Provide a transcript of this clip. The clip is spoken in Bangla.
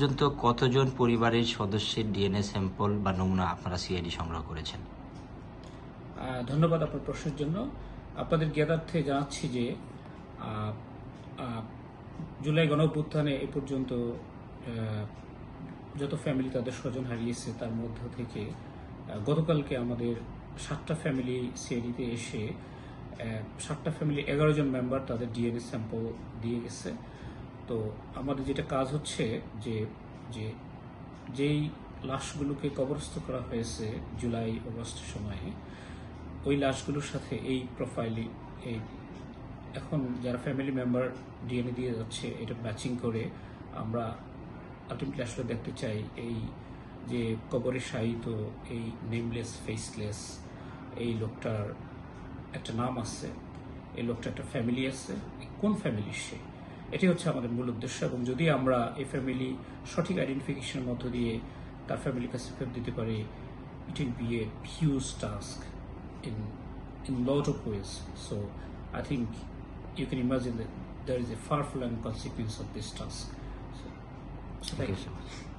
পর্যন্ত কতজন পরিবারের সদস্যের ডিএনএ স্যাম্পল বা নমুনা আপনারা সিআইডি সংগ্রহ করেছেন? ধন্যবাদ আপনার প্রশ্নের জন্য। আপনাদের জ্ঞাতার্থে জানাচ্ছি যে জুলাই গণঅভ্যুত্থানে এ পর্যন্ত যত ফ্যামিলি তাদের স্বজন হারিয়েছে, তার মধ্য থেকে গতকালকে আমাদের সাতটা ফ্যামিলি সিআইডিতে এসে সাতটা ফ্যামিলি এগারো জন মেম্বার তাদের ডিএনএ স্যাম্পল দিয়ে গেছে। তো আমাদের যেটা কাজ হচ্ছে যে যে যেই লাশগুলোকে কবরস্থ করা হয়েছে জুলাই অগস্টের সময়ে, ওই লাশগুলোর সাথে এই প্রোফাইলে, এই এখন যারা ফ্যামিলি মেম্বার ডিএনএ দিয়ে যাচ্ছে, এটা ম্যাচিং করে আমরা আলটিমেটলি আসলে দেখতে চাই এই যে কবরে শায়িত এই নেমলেস ফেসলেস এই লোকটার একটা নাম আছে, এই লোকটা একটা ফ্যামিলি আছে, কোন ফ্যামিলির সে? এটি হচ্ছে আমাদের মূল উদ্দেশ্য এবং যদি আমরা এই ফ্যামিলি সঠিক আইডেন্টিফিকেশনের মধ্য দিয়ে তার ফ্যামিলি কাছে ফেরত দিতে পারি it will be a huge task in in lot of ways so I think you can imagine that there is a far flung consequence of this task so thank you so much